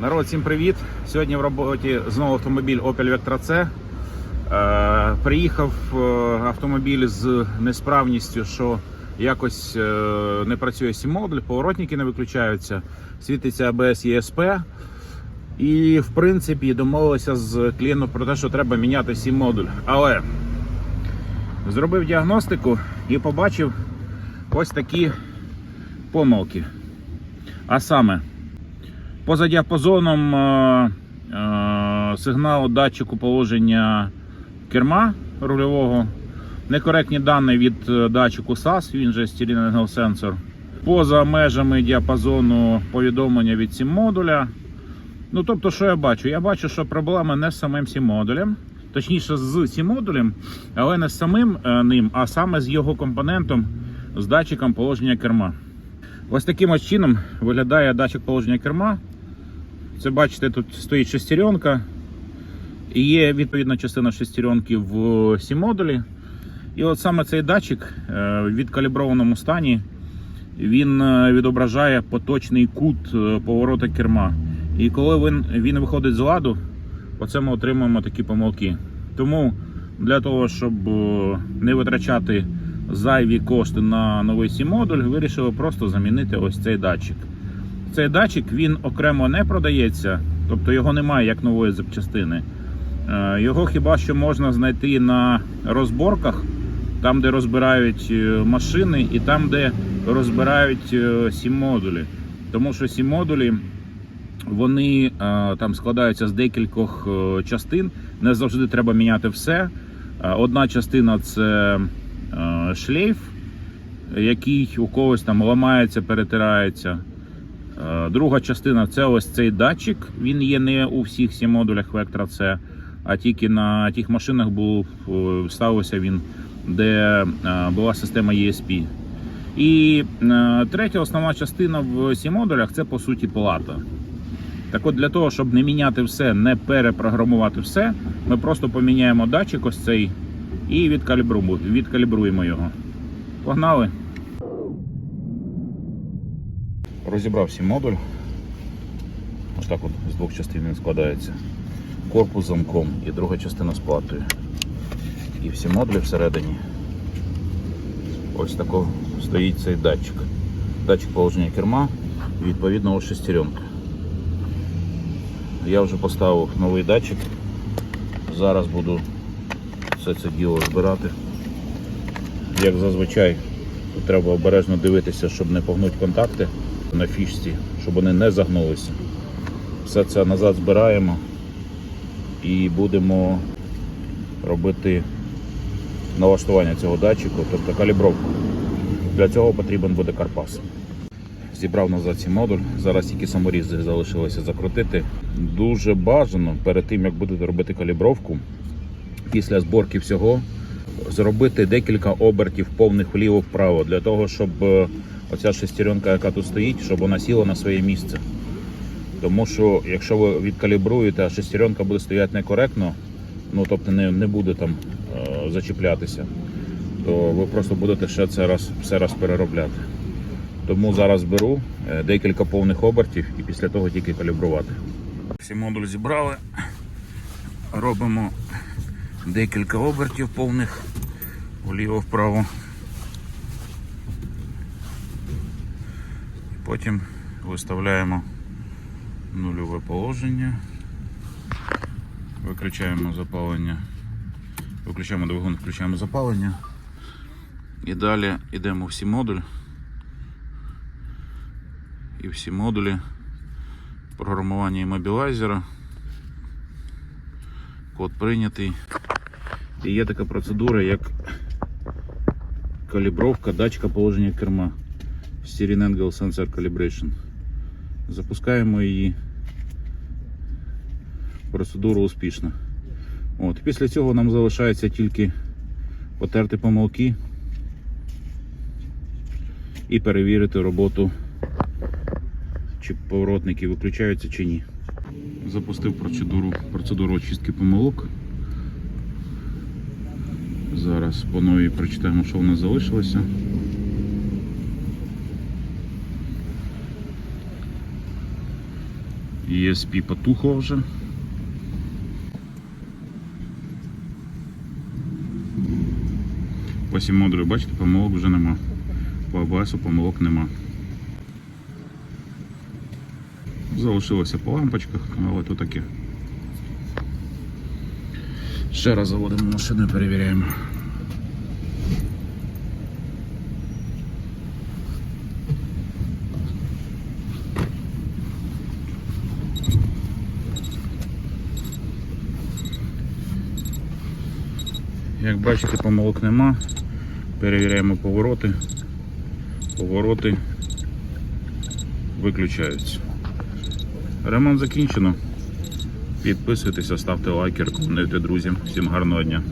Народ, всім привіт! Сьогодні в роботі знову автомобіль Opel Vectra C. Е, приїхав е, автомобіль з несправністю, що якось е, не працює сім-модуль, поворотники не виключаються, світиться ABS ESP. І в принципі домовилися з клієнтом про те, що треба міняти сім-модуль. Але зробив діагностику і побачив ось такі помилки. А саме, поза діапазоном е, е, сигналу датчику положення керма рульового, некоректні дані від е, датчику SAS, він же Angle Sensor. Поза межами діапазону повідомлення від сім модуля. Ну, тобто, що я бачу? Я бачу, що проблема не з самим сім модулем, точніше з сім модулем, але не з самим е, ним, а саме з його компонентом, з датчиком положення керма. Ось таким ось чином виглядає датчик положення керма. Це бачите, тут стоїть шестеренка. І є відповідна частина шестеренки в сім модулі. І от саме цей датчик е, в відкаліброваному стані він е, відображає поточний кут е, поворота керма. І коли він, він виходить з ладу, оце ми отримуємо такі помилки. Тому для того, щоб не витрачати зайві кошти на новий сім модуль, вирішили просто замінити ось цей датчик. Цей датчик він окремо не продається, тобто його немає як нової запчастини. Е, Його хіба що можна знайти на розборках, там, де розбирають е, машини, і там, де розбирають е, сім модулі. Тому що сім модулі вони там складаються з декількох частин. Не завжди треба міняти все. Одна частина це шлейф, який у когось там ламається, перетирається. Е, Друга частина це ось цей датчик. Він є не у всіх сім модулях Vectra C, а тільки на тих машинах був е, ставився він, де е, була система ESP. І третя основна частина в сім модулях це по суті плата. Так от для того, щоб не міняти все, не перепрограмувати все, ми просто поміняємо датчик ось цей і відкалібруємо його. Погнали! Розібрав сім модуль. Ось так от з двох частин він складається. Корпус замком і друга частина з платою. І всі модулі всередині. Ось тако стоїть цей датчик. Датчик положення керма і відповідно шестеренка. Я вже поставив новий датчик. Зараз буду все це діло збирати. Як зазвичай, тут треба обережно дивитися, щоб не погнути контакти на фішці, щоб вони не загнулися. Все це назад збираємо і будемо робити налаштування цього датчику, тобто калібровку. Для цього потрібен буде карпас. Зібрав назад цей модуль. Зараз тільки саморізи залишилося закрутити. Дуже бажано перед тим, як будете робити калібровку, після зборки всього зробити декілька обертів повних вліво-вправо, для того, щоб е, оця шестеренка, яка тут стоїть, щоб вона сіла на своє місце. Тому що якщо ви відкалібруєте, а шестеренка буде стояти некоректно, ну тобто не, не буде там е, зачіплятися, то ви просто будете ще це раз, все раз переробляти. Тому зараз беру е, декілька повних обертів і після того тільки калібрувати. Всі модуль зібрали. Робимо декілька обертів повних вліво-вправо. Потім виставляємо нульове положення. Виключаємо запалення. Виключаємо двигун, включаємо запалення. І далі йдемо всі модуль. І всі модулі програмування іммобілайзера. Код прийнятий. І є така процедура, як калібровка датчика положення керма. Steering Angle Sensor Calibration. Запускаємо її. Процедура успішна. От. Після цього нам залишається тільки потерти помилки і перевірити роботу, чи поворотники виключаються чи ні. Запустив процедуру, процедуру очистки помилок. Зараз по новій прочитаємо, що в нас залишилося. ESP потухло вже. По сім модулю, бачите, помилок вже нема. По АБСу помилок нема. Залишилося по лампочках, але то таке. Ще раз заводимо машину і перевіряємо. Як бачите, помилок нема. Перевіряємо повороти. Повороти виключаються. Ремонт закінчено. Підписуйтеся, ставте лайки, рекомендуйте друзям. Всім гарного дня.